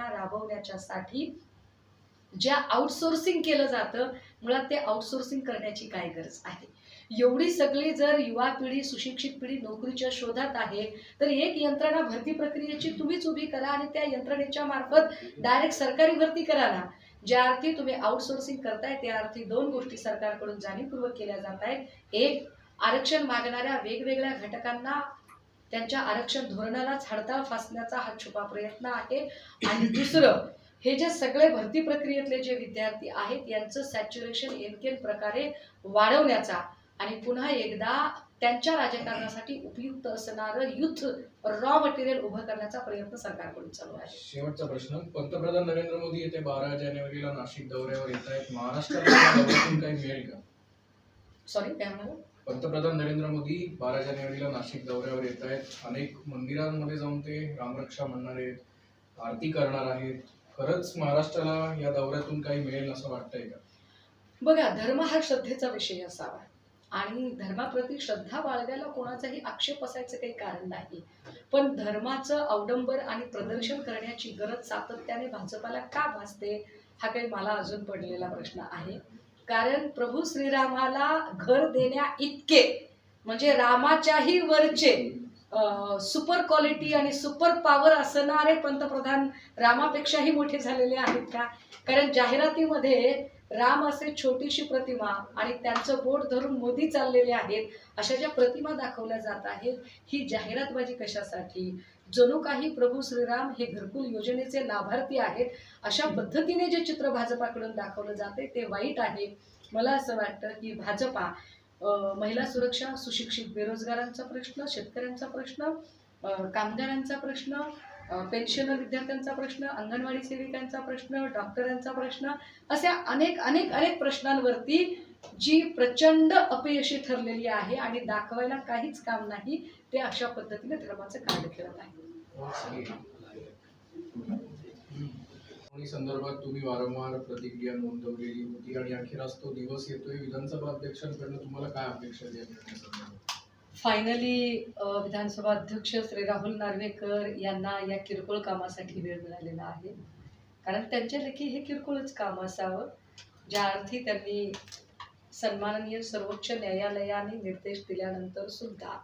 यंत्रणा राबवण्याच्यासाठी ज्या आउटसोर्सिंग केलं जातं मुळात ते आउटसोर्सिंग करण्याची काय गरज आहे? एवढी सगळी जर युवा पिढी सुशिक्षित पिढी नोकरीच्या शोधात आहे तर एक यंत्रणा भरती प्रक्रियेची तुम्हीच उभी करा आणि त्या यंत्रणेच्या मार्फत डायरेक्ट सरकारी भरती करा ना. ज्या अर्थी तुम्ही आउटसोर्सिंग करताय त्या अर्थी दोन गोष्टी सरकारकडून जाणीवपूर्वक केल्या जात आहेत. एक आरक्षण मागणाऱ्या वेगवेगळ्या घटकांना त्यांच्या आरक्षण धोरणालाच हडताळ फासण्याचा हा छुपा प्रयत्न आहे. आणि दुसरं हे जे सगळे भरती प्रक्रियेतले जे विद्यार्थी आहेत यांचं सॅच्युरेशन एनकेन प्रकारे वाढवण्याचा आणि पुन्हा एकदा त्यांच्या राजकारणासाठी उपयुक्त असणारं युथ रॉ मटेरियल उभं करण्याचा प्रयत्न सरकारकडून चालू आहे. शेवटचा प्रश्न पंतप्रधान नरेंद्र मोदी येते बारा जानेवारीला नाशिक दौऱ्यावर येत आहेत महाराष्ट्राला काही मिळेल का? सॉरी काय पंतप्रधान नरेंद्र मोदी बारा जानेवारीला नाशिक दौऱ्यावर येत आहेत. अनेक मंदिरांमध्ये जाऊन ते रामरक्षा म्हणणार आहेत आरती करणार आहेत. खरंच महाराष्ट्राला या दौऱ्यातून काही मिळेल असं वाटतंय का? बघा धर्म हा श्रद्धेचा विषय असावा. आणि धर्माप्रती श्रद्धा बाळगायला कोणाचाही आक्षेप असायचं काही कारण नाही. पण धर्माचं अवडंबर आणि प्रदर्शन करण्याची गरज सातत्याने भाजपाला का भासते हा काही मला अजून पडलेला प्रश्न आहे. कारण प्रभू श्रीरामाला घर देण्या इतके म्हणजे रामाच्याही वरचे सुपर क्वालिटी आणि सुपर पॉवर असणारे पंतप्रधान रामापेक्षाही मोठे झालेले आहेत का? कारण जाहिरातीमध्ये राम असे छोटीशी प्रतिमा आणि त्यांचं बोट धरून मोदी चाललेले आहेत अशा ज्या प्रतिमा दाखवल्या जात आहेत ही जाहिरातबाजी कशासाठी? जणू काही प्रभू श्रीराम हे घरकुल योजनेचे लाभार्थी आहेत. अशा पद्धतीने जे चित्र भाजपाकडून दाखवलं जाते ते वाईट आहे. मला असं वाटतं की भाजपा महिला सुरक्षा सुशिक्षित बेरोजगारांचा प्रश्न शेतकऱ्यांचा प्रश्न कामगारांचा प्रश्न पेन्शनर विद्यार्थ्यांचा प्रश्न अंगणवाडी सेविकांचा प्रश्न डॉक्टरांचा प्रश्न अशा अनेक अनेक अनेक प्रश्नांवरती जी प्रचंड अपयशी ठरलेली आहे आणि दाखवायला काहीच काम नाही ते अशा पद्धतीने धर्माचं कार्ड खेळत आहे. संदर्भात तुम्ही वारंवार प्रतिक्रिया नोंदवलेली होती आणि अखेर तो दिवस येतोय. विधानसभा अध्यक्षांकडनं तुम्हाला काय अपेक्षा आहे या निर्णयासंदर्भात? फायनली विधानसभा अध्यक्ष श्री राहुल नार्वेकर यांना या किरकोळ कामासाठी वेळ मिळालेला आहे. कारण त्यांच्या लेखी हे किरकोळच काम असावं ज्या अर्थी त्यांनी सन्माननीय सर्वोच्च न्यायालयाने निर्देश दिल्यानंतर सुद्धा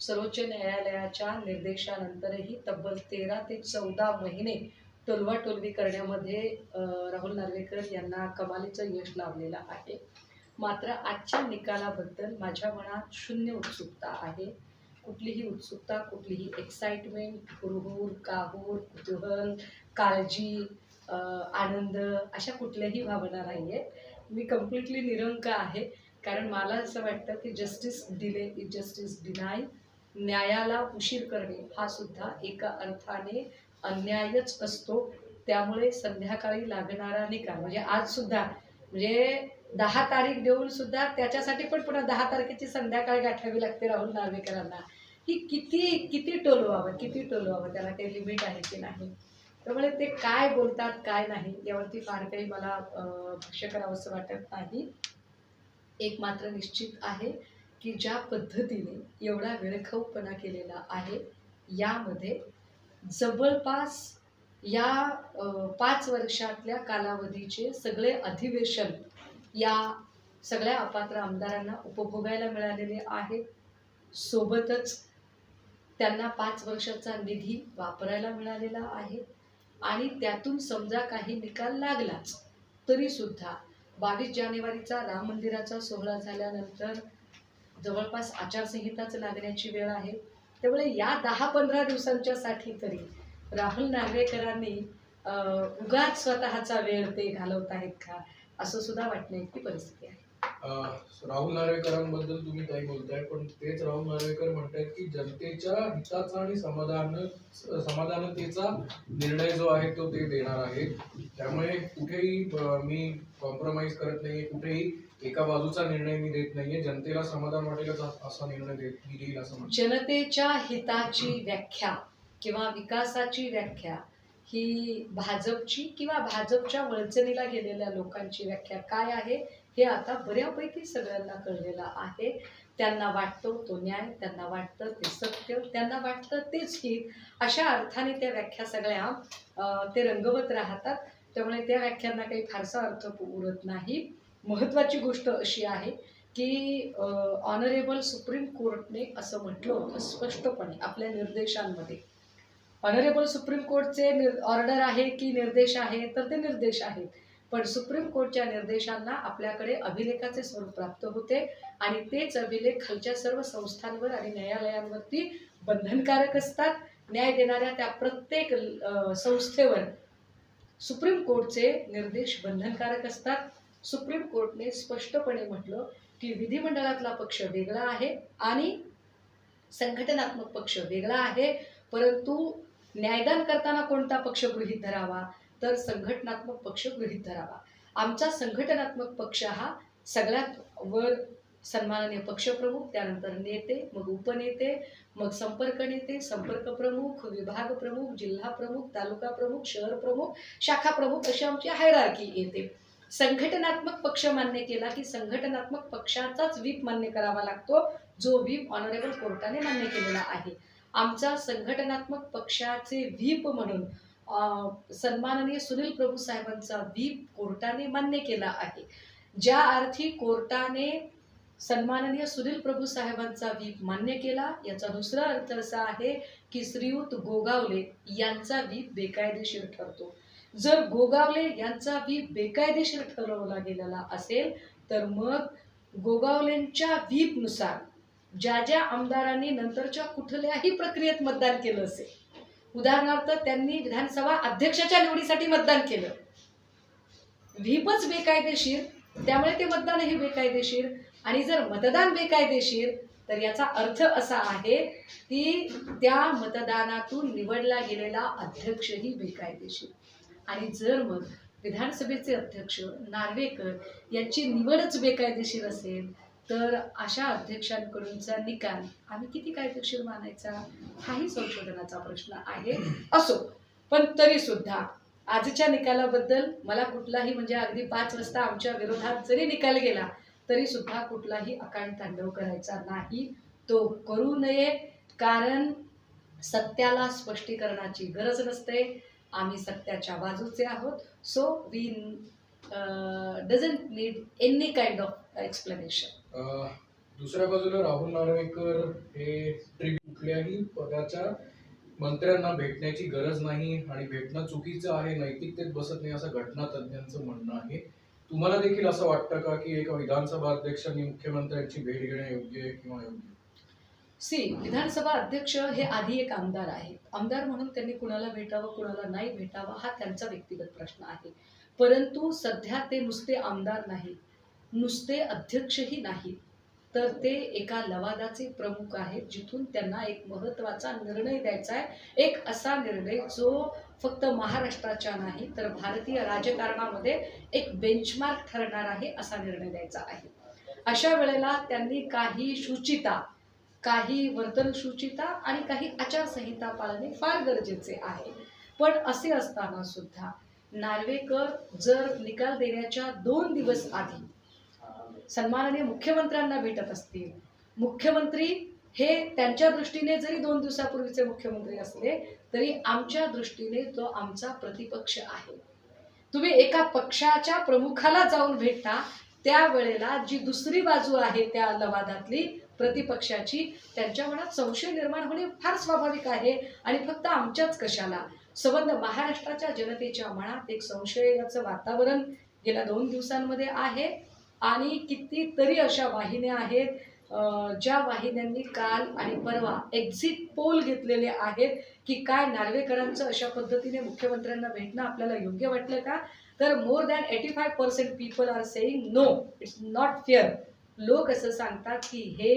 सर्वोच्च न्यायालयाच्या निर्देशानंतरही तब्बल तेरा ते चौदा महिने टोलवाटोलवी करण्यामध्ये राहुल नार्वेकर यांना कमालीचं यश लावलेलं आहे. मात्र आजच्या निकालाबद्दल माझ्या मनात शून्य उत्सुकता आहे. कुठलीही उत्सुकता कुठलीही एक्साइटमेंट हुरहुर काहूर कुतूहल काळजी आनंद अशा कुठल्याही भावना नाही आहेत मी कम्प्लिटली निरंक आहे. कारण मला असं वाटतं की justice delay is justice deny न्यायाला उशीर करणे हा सुद्धा एका अर्थाने अन्यायच असतो. त्यामुळे संध्याकाळी लागणारा निकाल म्हणजे आज सुद्धा. म्हणजे दहा तारीख देऊन सुद्धा त्याच्यासाठी पण पुन्हा दहा तारखेची संध्याकाळ गाठावी लागते राहुल नार्वेकरांना. की किती किती टोलवावं किती टोलवावं त्याला काही लिमिट आहे की नाही? त्यामुळे ते काय बोलतात काय नाही यावरती फार काही मला भाष्य करावंसं वाटत नाही. एक मात्र निश्चित आहे की ज्या पद्धतीने एवढा वेळखाऊपणा केलेला आहे यामध्ये जवळपास या पाच वर्षातल्या कालावधीचे सगळे अधिवेशन या सगळ्या अपात्र आमदारांना उपभोगायला मिळालेले आहेत सोबतच त्यांना पाच वर्षाचा निधी वापरायला मिळालेला आहे. आणि त्यातून समजा काही निकाल लागलाच तरी सुद्धा बावीस जानेवारीचा राम मंदिराचा सोहळा झाल्यानंतर जवळपास आचारसंहिताच लागण्याची वेळ आहे. त्यामुळे या दहा पंधरा दिवसांच्यासाठी तरी राहुल नार्वेकरांनी उगाच स्वतःचा वेळ ते घालवत आहेत का असं सुद्धा वाटण्याची परिस्थिती आहे. राहुल नार्वेकरांबद्दल तुम्ही काही बोलताय पण तेच राहुल नार्वेकर म्हणतायत की जनतेच्या हिताचा आणि समाधान समाधानतेचा निर्णय जो आहे तो ते देणार आहे. त्यामुळे कुठेही मी कॉम्प्रोमाइज करत नाहीये कुठेही एका बाजूचा निर्णय मी देत नाहीये. जनतेला समाधान वाटेल असा निर्णय देत मी देईल असं म्हणतो. जनतेच्या हिताची व्याख्या किंवा विकासाची व्याख्या ही भाजपची किंवा भाजपच्या वळचणीला गेलेल्या लोकांची व्याख्या काय आहे? हे आता बऱ्यापैकी सगळ्यांना कळलेलं आहे. त्यांना वाटतो तो न्याय त्यांना वाटतं ते सत्य त्यांना वाटतं तेच हित. अशा अर्थाने त्या व्याख्या सगळ्या ते रंगवत राहतात. त्यामुळे त्या व्याख्यांना काही फारसा अर्थ उरत नाही. महत्त्वाची गोष्ट अशी आहे की ऑनरेबल सुप्रीम कोर्टने असं म्हटलं होतं स्पष्टपणे आपल्या निर्देशांमध्ये. ऑनरेबल सुप्रीम कोर्टचे निर् ऑर्डर आहे की निर्देश आहे? तर ते निर्देश आहेत. पण सुप्रीम कोर्टच्या निर्देशांना आपल्याकडे अभिलेखाचे स्वरूप प्राप्त होते आणि तेच अभिलेख खालच्या सर्व संस्थांवर आणि न्यायालयांवरती बंधनकारक असतात. न्याय देणाऱ्या त्या प्रत्येक संस्थेवर सुप्रीम कोर्टचे निर्देश बंधनकारक असतात. सुप्रीम कोर्टने स्पष्टपणे म्हटलं की विधिमंडळातला पक्ष वेगळा आहे आणि संघटनात्मक पक्ष वेगळा आहे. परंतु न्यायदान करताना कोणता पक्ष गृहीत धरावा? तर संघटनात्मक पक्ष गृहीत धरावा. आमचा संघटनात्मक पक्ष हा सगळ्यात वर सन्माननीय पक्षप्रमुख त्यानंतर नेते मग उपनेते मग संपर्क नेते संपर्क प्रमुख विभाग प्रमुख जिल्हा प्रमुख तालुका प्रमुख शहर प्रमुख शाखा प्रमुख अशी आमची हायरार्की येते. संघटनात्मक पक्ष मान्य केला की संघटनात्मक पक्षाचाच व्हीप मान्य करावा लागतो जो व्हीप ऑनरेबल कोर्टाने मान्य केलेला आहे. आमचा संघटनात्मक पक्षाचे व्हीप म्हणून सन्माननीय सुनील प्रभू साहेबांचा व्हीप कोर्टाने मान्य केला आहे. ज्या अर्थी कोर्टाने सन्माननीय सुनील प्रभू साहेबांचा व्हीप मान्य केला याचा दुसरा अर्थ असा आहे की श्रीयुत गोगावले यांचा व्हीप बेकायदेशीर ठरतो. जर गोगावले यांचा व्हीप बेकायदेशीर ठरवला गेलेला असेल तर मग गोगावलेंच्या व्हीपनुसार ज्या ज्या आमदारांनी नंतरच्या कुठल्याही प्रक्रियेत मतदान केलं असेल उदाहरणार्थ त्यांनी विधानसभा अध्यक्षाच्या निवडीसाठी मतदान केलं. व्हीपच बेकायदेशीर त्यामुळे ते मतदानही बेकायदेशीर. आणि जर मतदान बेकायदेशीर तर याचा अर्थ असा आहे की त्या मतदानातून निवडला गेलेला अध्यक्षही बेकायदेशीर. आणि जर मग विधानसभेचे अध्यक्ष नार्वेकर यांची निवडच बेकायदेशीर असेल तर अशा अध्यक्षांकडूनचा निकाल आम्ही किती कायदेशीर मानायचा? हाही संशोधनाचा प्रश्न आहे. असो पण तरी सुद्धा आजच्या निकालाबद्दल मला कुठलाही म्हणजे अगदी पाच वाजता आमच्या विरोधात जरी निकाल गेला तरी सुद्धा कुठलाही अकांड तांडव करायचा नाही. तो करू नये कारण सत्याला स्पष्टीकरणाची गरज नसते. आम्ही सत्याच्या बाजूचे आहोत. So we doesn't need any kind of explanation दुसऱ्या बाजूला राहुल नार्वेकर हे ट्रिब्यूट कुठल्याही पदाच्या मंत्र्यांना भेटण्याची गरज नाही आणि भेटणं चुकीचं आहे नैतिकतेत बसत नाही असं घटना तज्ज्ञांचं म्हणणं आहे. तुम्हाला देखील असं वाटतं का की एका विधानसभा अध्यक्षांनी मुख्यमंत्र्यांची भेट घेणं योग्य आहे किंवा योग्य सी विधानसभा अध्यक्ष हे आधी एक आमदार आहेत. आमदार म्हणून त्यांनी कुणाला भेटावं कुणाला नाही भेटावं हा त्यांचा व्यक्तिगत प्रश्न आहे. परंतु सध्या ते नुसते आमदार नाहीत. नुसते अध्यक्षही नाहीत. तर ते एका लवादाचे प्रमुख आहेत जिथून त्यांना एक महत्त्वाचा निर्णय द्यायचा आहे. एक असा निर्णय जो फक्त महाराष्ट्राच्या नाही तर भारतीय राजकारणामध्ये एक बेंचमार्क ठरणार आहे असा निर्णय द्यायचा आहे. अशा वेळेला त्यांनी काही शुचिता काही वर्तन शुचिता आणि काही आचारसंहिता पाळणे फार गरजेचे आहे. पण असे असताना सुद्धा नार्वेकर जर निकाल देण्याच्या दोन दिवस आधी सन्माननीय मुख्यमंत्र्यांना भेटत असतील. मुख्यमंत्री हे त्यांच्या दृष्टीने जरी दोन दिवसापूर्वीचे मुख्यमंत्री असले तरी आमच्या दृष्टीने तो आमचा प्रतिपक्ष आहे. तुम्ही एका पक्षाच्या प्रमुखाला जाऊन भेटता त्यावेळेला जी दुसरी बाजू आहे त्या लवादातली प्रतिपक्षाची त्यांच्या मनात संशय निर्माण होणे फार स्वाभाविक आहे आणि फक्त आमच्याच कशाला. संबंध महाराष्ट्राच्या जनतेच्या मनात एक संशयाचं वातावरण गेल्या दोन दिवसांमध्ये आहे. आणि कितीतरी अशा वाहिन्या आहेत ज्या वाहिन्यांनी काल आणि परवा एक्झिट पोल घेतलेले आहेत की काय नार्वेकरांचं अशा पद्धतीने मुख्यमंत्र्यांना भेटणं आपल्याला योग्य वाटलं का? तर more than eighty five percent people are saying no it's not fair लोक असं सांगतात की हे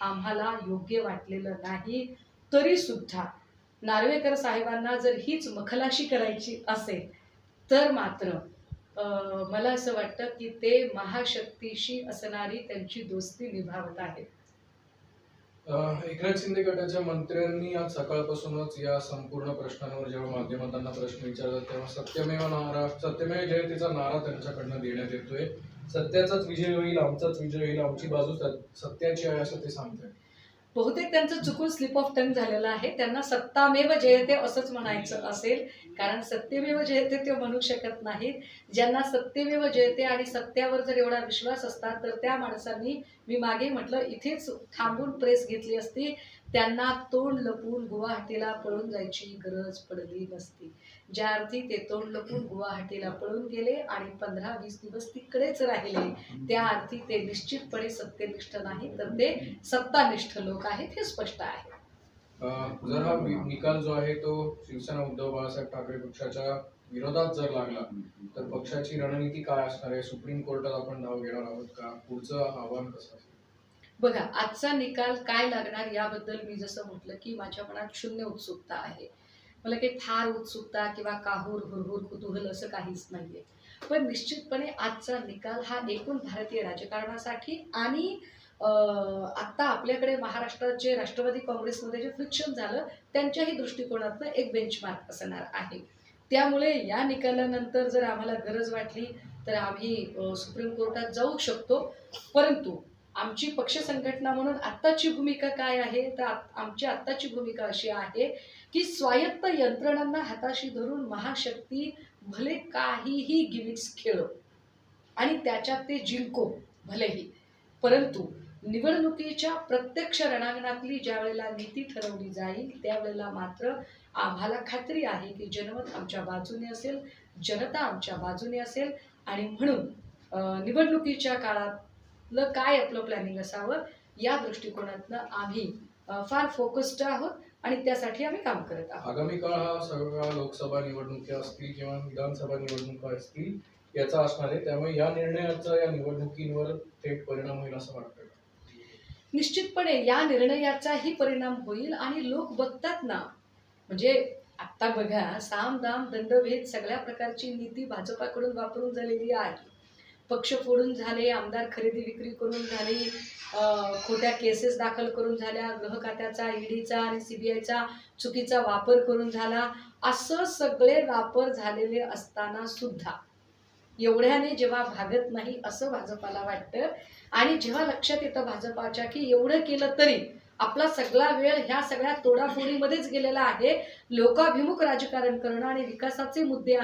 आम्हाला योग्य वाटलेलं नाही तरीसुद्धा नार्वेकर साहेबांना जर हीच मखलाशी करायची असेल तर मात्र मला असं वाटतं की ते महाशक्तीशी असणारी त्यांची दोस्ती निभावत आहेत. एकनाथ शिंदे गटाच्या मंत्र्यांनी आज सकाळपासूनच या संपूर्ण प्रश्नांवर जेव्हा माध्यमांना प्रश्न विचारतात तेव्हा सत्यमेव नारा सत्यमेव जयतेचा नारा त्यांच्याकडनं देण्यात येतोय. सत्याचाच विजय होईल आमचाच विजय होईल आमची बाजू सत्याची आहे असं ते सांगतात बहुतेक त्यांचं चुकून स्लिप ऑफ टंग झालेलं आहे. त्यांना सत्तामेव जयते असंच म्हणायचं असेल. कारण सत्यमेव जयते ते म्हणू शकत नाहीत. ज्यांना सत्यमेव जयते आणि सत्यावर जर एवढा विश्वास असता तर त्या माणसांनी मी मागे म्हटलं इथेच थांबून प्रेस घेतली असती. त्यांना तोंड लपून गुवाहाटीला पळून जायची गरज पडली नसती. ज्या अर्थी ते तोंड लपून गुवाहाटीला पळून गेले आणि पंधरा वीस दिवस तिकडेच राहिले त्या अर्थी ते निश्चितपणे सत्यनिष्ठ नाही तर ते सत्तानिष्ठ लोक आहेत हे स्पष्ट आहे. जर हा निकाल जो आहे तो शिवसेना उद्धव बाळासाहेब ठाकरे पक्षाच्या विरोधात जर लागला तर पक्षाची रणनीती काय असणार आहे? सुप्रीम कोर्टात आपण धाव घेणार आहोत का? पुढचं आव्हान कसं असेल? बघा आजचा निकाल काय लागणार याबद्दल मी जसं म्हटलं की माझ्या मनात शून्य उत्सुकता आहे. मला काही फार उत्सुकता किंवा काहूर हुरहुर कुतूहल असं काहीच नाहीये. पण निश्चितपणे आजचा निकाल हा एकूण भारतीय राजकारणासाठी आणि आत्ता आपल्याकडे महाराष्ट्रात जे राष्ट्रवादी काँग्रेसमध्ये जे फ्रिक्शन झालं त्यांच्याही दृष्टिकोनातनं एक बेंचमार्क असणार आहे. त्यामुळे या निकालानंतर जर आम्हाला गरज वाटली तर आम्ही सुप्रीम कोर्टात जाऊ शकतो. परंतु आमची पक्ष संघटना म्हणून आत्ताची भूमिका काय आहे? तर आत- आमची आत्ताची भूमिका अशी आहे की स्वायत्त यंत्रणांना हाताशी धरून महाशक्ती भले काहीही गिमिक्स खेळो आणि त्याच्यात ते जिंको भलेही. परंतु निवडणुकीच्या प्रत्यक्ष रणांगणातली ज्या वेळेला नीती ठरवली जाईल त्यावेळेला मात्र आम्हाला खात्री आहे की जनमत आमच्या बाजूने असेल जनता आमच्या बाजूने असेल आणि म्हणून निवडणुकीच्या काळात काय आपलं प्लॅनिंग असावं या दृष्टिकोनातनं आम्ही फार फोकस्ड आहोत आणि त्यासाठी आम्ही काम करत आहोत. आगामी काळ हा सगळा लोकसभा निवडणुका असतील किंवा विधानसभा निवडणुका असतील याचा असणार आहे. त्यामुळे या निर्णयाचा या निवडणुकींवर थेट परिणाम होईल असं वाटतं? निश्चितपणे या निर्णयाचाही परिणाम होईल आणि लोक बघतात ना म्हणजे आता बघा साम दाम दंडभेद सगळ्या प्रकारची नीती भाजपाकडून वापरून झालेली आहे. पक्ष फोडून झाले आमदार खरेदी विक्री करून झाली खोट्या केसेस दाखल करून झाल्या गृह खात्याचा ईडीचा आणि सीबीआयचा चुकीचा वापर करून झाला असं सगळे वापर झालेले असताना सुद्धा एवढ्याने जेव्हा भागत नाही असं भाजपाला वाटतं. आणि जेव्हा लक्षात येतं भाजपाच्या की एवढं केलं तरी आपला सगळा वेळ ह्या सगळ्या तोडाफोडीमध्येच गेलेला आहे लोकाभिमुख राजकारण करणं आणि विकासाचे मुद्दे